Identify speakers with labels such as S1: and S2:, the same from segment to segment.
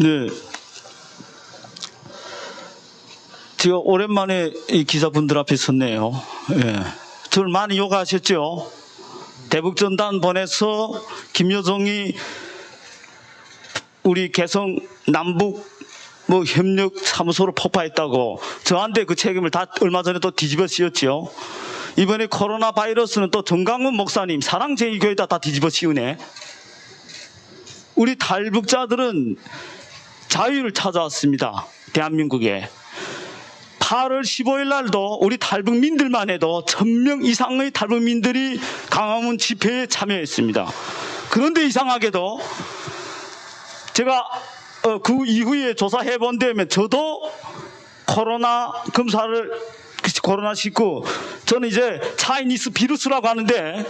S1: 네. 제가 오랜만에 이 기자분들 앞에 섰네요. 예. 저를 많이 욕하셨죠? 대북전단 보내서 김여정이 우리 개성 남북 뭐 협력 사무소로 폭파했다고 저한테 그 책임을 다 얼마 전에 또 뒤집어 씌웠죠. 이번에 코로나 바이러스는 또 정강훈 목사님 사랑제일교회다 다 뒤집어 씌우네. 우리 탈북자들은 자유를 찾아왔습니다. 대한민국에. 8월 15일 날도 우리 탈북민들만 해도 1000명 이상의 탈북민들이 강화문 집회에 참여했습니다. 그런데 이상하게도 제가 어, 그 이후에 조사해 본 다음에 저도 코로나 검사를 코로나 19 저는 이제 차이니스 비루스라고 하는데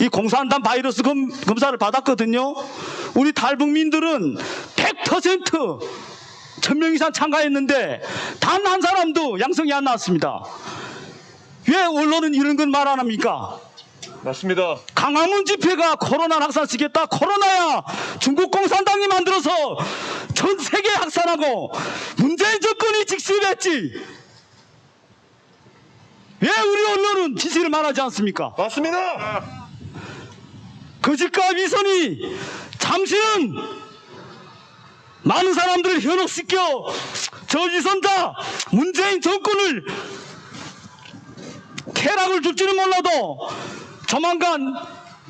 S1: 이 공산당 바이러스 검, 검사를 받았거든요. 우리 탈북민들은 100% 천명 이상 참가했는데 단 한 사람도 양성이 안 나왔습니다. 왜 언론은 이런 건 말 안 합니까?
S2: 맞습니다.
S1: 강화문 집회가 코로나 확산시켰다. 코로나야 중국 공산당이 만들어서 전 세계 확산하고 문재인 정권이 직시했지. 왜 우리 언론은 지시를 말하지 않습니까?
S2: 맞습니다.
S1: 거짓과 위선이 잠시는 많은 사람들을 현혹시켜 저지선다. 문재인 정권을 쾌락을 줄지는 몰라도 조만간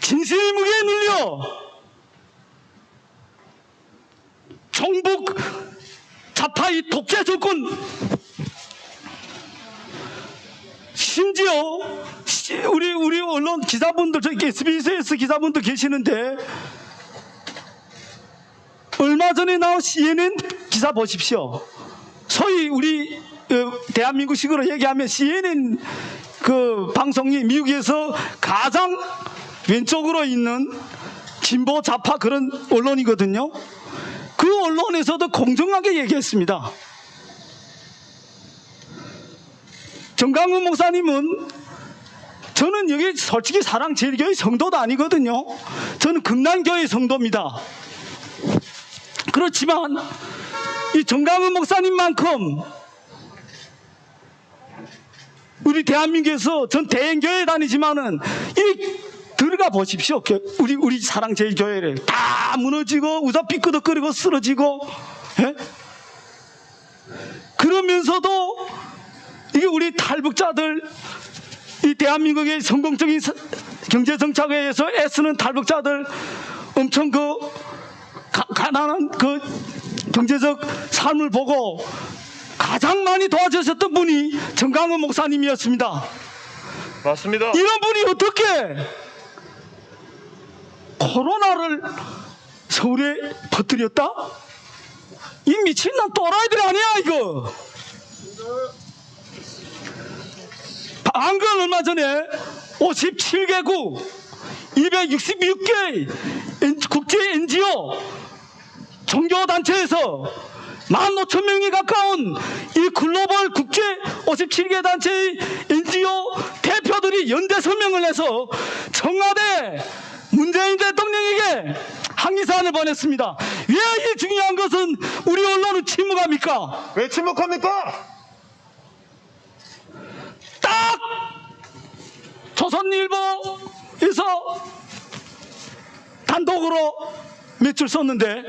S1: 진실 무게에 눌려 정북 자파의 독재 정권 심지어 시- 우리 우리 언론 기자분들 저기 SBS 기자분들 계시는데 얼마 전에 나온 CNN 기사 보십시오. 소위 우리 어, 대한민국식으로 얘기하면 CNN 그 방송이 미국에서 가장 왼쪽으로 있는 진보 좌파 그런 언론이거든요. 그 언론에서도 공정하게 얘기했습니다. 정강훈 목사님은 저는 여기 솔직히 사랑제일교회 성도도 아니거든요. 저는 금난교회 성도입니다. 그렇지만 이 정강훈 목사님만큼 우리 대한민국에서 전 대행교회 다니지만은 이 들어가 보십시오. 교- 우리 우리 사랑 제일 교회를 다 무너지고 우다 삐끄덕거리고 쓰러지고 예? 그러면서도 이게 우리 탈북자들 이 대한민국의 성공적인 서- 경제 정착에 의해서 애쓰는 탈북자들 엄청 그 가, 가난한 그 경제적 삶을 보고 가장 많이 도와주셨던 분이 정강훈 목사님이었습니다.
S2: 맞습니다.
S1: 이런 분이 어떻게 코로나를 서울에 퍼뜨렸다? 이 미친놈 또라이들 아니야 이거. 방금 얼마 전에 57개국 266개 국제 NGO 종교단체에서 15,000명이 가까운 이 글로벌 국제 57개 단체의 NGO 대표들이 연대 서명을 해서 청와대 문재인 대통령에게 항의사안을 보냈습니다. 왜 이 중요한 것은 우리 언론은 침묵합니까?
S2: 왜 침묵합니까?
S1: 딱 조선일보에서 단독으로 며칠 썼는데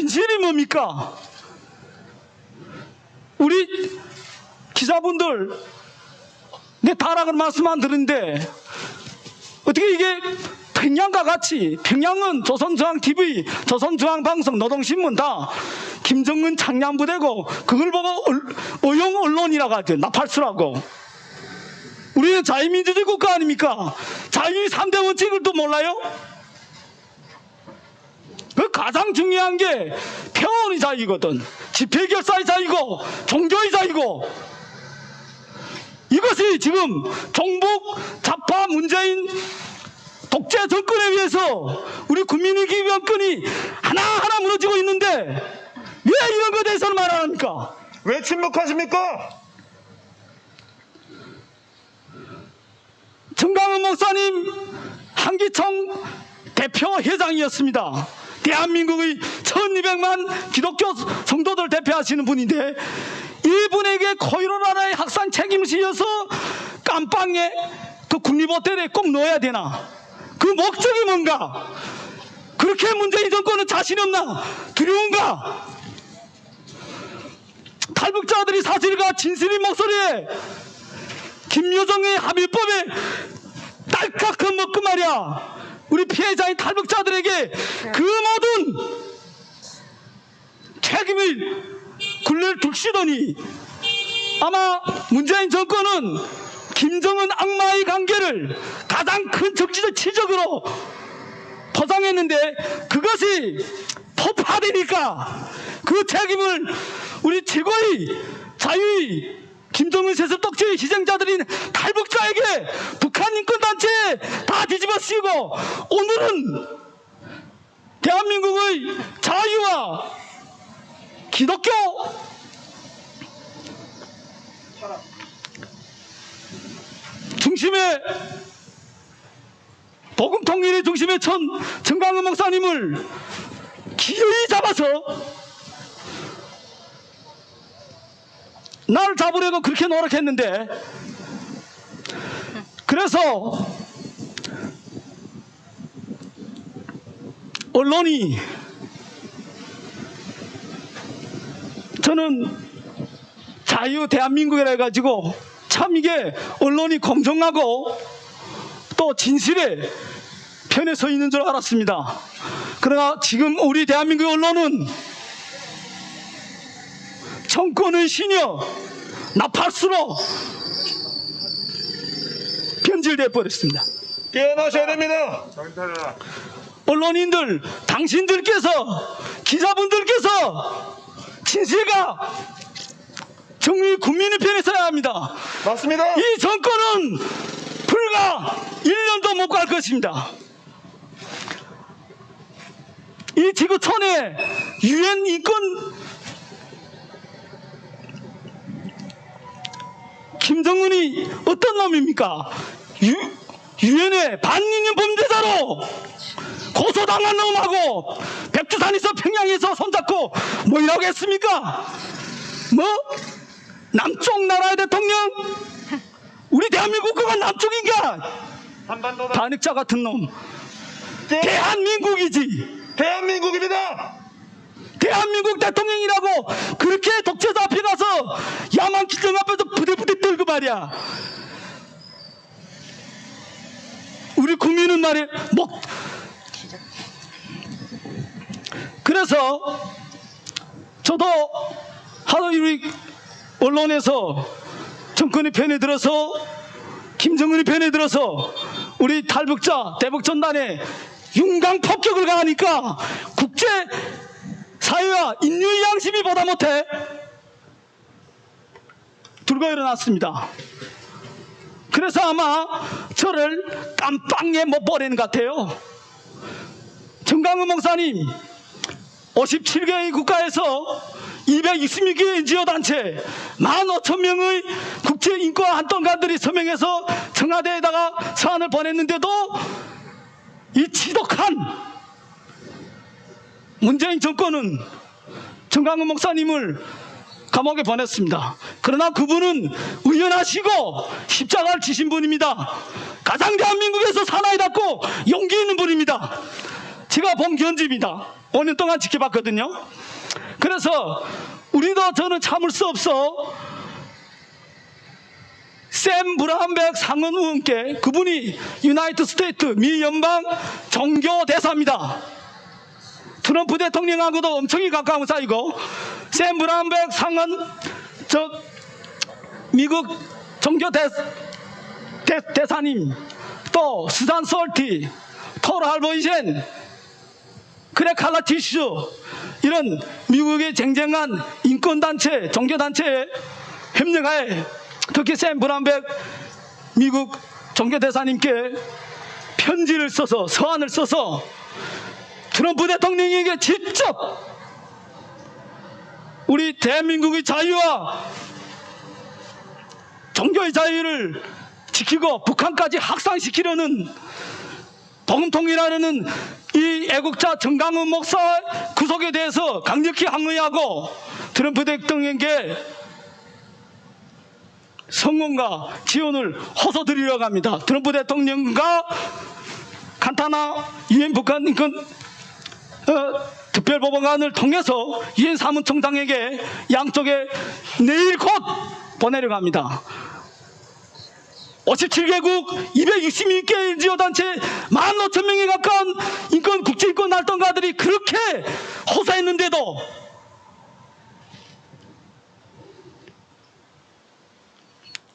S1: 진실이 뭡니까? 우리 기자분들 내 다락을 말씀 안 드는데 어떻게 이게 평양과 같이 평양은 조선중앙TV, 조선중앙방송, 노동신문 다 김정은 창량부대고 그걸 보고 얼- 어용 언론이라고 하죠. 나팔수라고. 우리는 자유민주주의 국가 아닙니까? 자유의 3대 원칙을 또 몰라요? 그 가장 중요한 게 평온의 자유거든. 집회결사의 자유고 종교의 자유고 이것이 지금 종북 좌파 문재인 독재 정권에 의해서 우리 국민의 기본권이 하나하나 무너지고 있는데 왜 이런 것에 대해서는 말 안 합니까?
S2: 왜 침묵하십니까?
S1: 정강훈 목사님 한기총 대표 회장이었습니다. 대한민국의 1200만 기독교 성도들 대표하시는 분인데 이분에게 코로나의 확산 책임을 지어서 깜빵에 그 국립호텔에 꼭 넣어야 되나? 그 목적이 뭔가? 그렇게 문재인 정권은 자신 없나? 두려운가? 탈북자들이 사실과 진실인 목소리에 김여정의 합의법에 딸깍한 먹고 말이야 우리 피해자인 탈북자들에게 그 모든 책임을 굴레를 둘시더니 아마 문재인 정권은 김정은 악마의 관계를 가장 큰 정치적 치적으로 포장했는데 그것이 폭파되니까 그 책임을 우리 최고의 자유의 김정은 세습 독재의 희생자들인 탈북자에게 북한 인권단체에 다 뒤집어 씌우고 오늘은 대한민국의 자유와 기독교 중심에 복음 통일의 중심에 천 정강은 목사님을 기어이 잡아서 나를 잡으려고 그렇게 노력했는데 그래서 언론이 저는 자유 대한민국이라 해가지고 참 이게 언론이 공정하고 또 진실의 편에 서 있는 줄 알았습니다. 그러나 지금 우리 대한민국 언론은 정권의 신여 나팔수로 변질돼 버렸습니다.
S2: 깨어나셔야 됩니다.
S1: 언론인들, 당신들께서 기자분들께서 진실과 정의 국민의 편에 서야 합니다.
S2: 맞습니다.
S1: 이 정권은 불과 1년도 못 갈 것입니다. 이 지구촌에 유엔 인권 김정은이 어떤 놈입니까? 유, 유엔의 반인권 범죄자로 고소당한 놈하고 백두산에서 평양에서 손잡고 뭐 이라고 했습니까? 뭐? 남쪽 나라의 대통령? 우리 대한민국 국가 남쪽인가? 반역자 같은 놈. 대한민국이지.
S2: 대한민국입니다.
S1: 대한민국 대통령이라고 그렇게 독재자 앞에 가서 야만 기정 앞에서 부대부대 떨고 말이야. 우리 국민은 말이야. 목. 그래서 저도 하루 우리 언론에서 정권의 편에 들어서 김정은이 편에 들어서 우리 탈북자 대북전단에 윤강 폭격을 가하니까 국제 사회와 인류의 양심이 보다 못해 들고 일어났습니다. 그래서 아마 저를 깜빵에 못 보내는 것 같아요. 정강훈 목사님 57개의 국가에서 226개의 NGO 단체 15,000명의 국제인권 한동관들이 서명해서 청와대에다가 서한을 보냈는데도 이 지독한 문재인 정권은 정강훈 목사님을 감옥에 보냈습니다. 그러나 그분은 의연하시고 십자가를 지신 분입니다. 가장 대한민국에서 사나이답고 용기 있는 분입니다. 제가 본 견집니다. 5년 동안 지켜봤거든요. 그래서 우리도 저는 참을 수 없어 샘 브라운백 상원 의원께 그분이 유나이트 스테이트 미 연방 종교 대사입니다. 트럼프 대통령하고도 엄청이 가까운 사이고 샘 브라운백 상원 저 미국 종교 대, 대, 대사님 또 스단 솔티 토르 할보이젠 크레 칼라 티슈 이런 미국의 쟁쟁한 인권단체 종교단체에 협력하에 특히 샘 브라운백 미국 종교대사님께 편지를 써서 서한을 써서 트럼프 대통령에게 직접 우리 대한민국의 자유와 종교의 자유를 지키고 북한까지 확산시키려는 복음통일하려는 이 애국자 정강훈 목사 구속에 대해서 강력히 항의하고 트럼프 대통령께 성원과 지원을 호소드리려고 합니다. 트럼프 대통령과 간타나 유엔 북한 인권 어, 특별법원관을 통해서 유엔 사무총장에게 양쪽에 내일 곧 보내려고 합니다. 57개국 262개 NGO 단체 15,000명에 가까운 인권 국제인권 활동가들이 그렇게 호소했는데도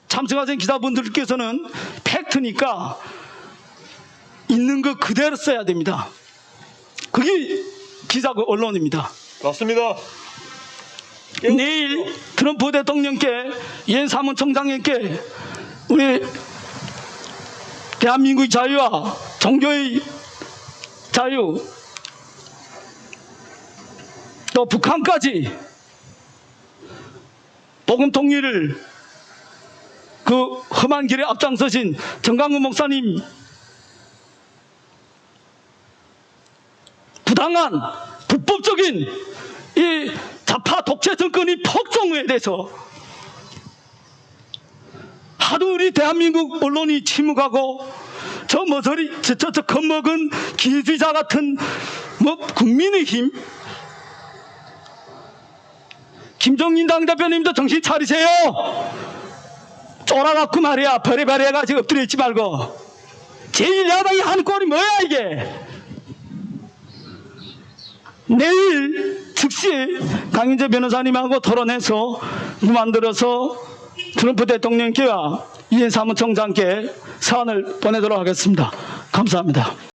S1: 참석하신 기자분들께서는 팩트니까 있는 거 그대로 써야 됩니다. 그게 기자고 언론입니다.
S2: 맞습니다.
S1: 내일 트럼프 대통령께 유엔 사무총장님께 우리 대한민국의 자유와 종교의 자유 또 북한까지 복음 통일을 그 험한 길에 앞장서신 정강훈 목사님 부당한 불법적인 이 좌파 독재 정권이 폭정에 대해서 하도 우리 대한민국 언론이 침묵하고 저 머저리 저, 저, 저 겁먹은 기회주의자 같은 뭐 국민의힘? 김종인 당대표님도 정신 차리세요. 쫄아갖고 말이야. 버리버리 해가지고 엎드려 있지 말고. 제1야당이 하는 꼴이 뭐야 이게 내일 즉시 강인재 변호사님하고 토론해서 만들어서 트럼프 대통령께와 유엔 사무총장께 사안을 보내도록 하겠습니다. 감사합니다.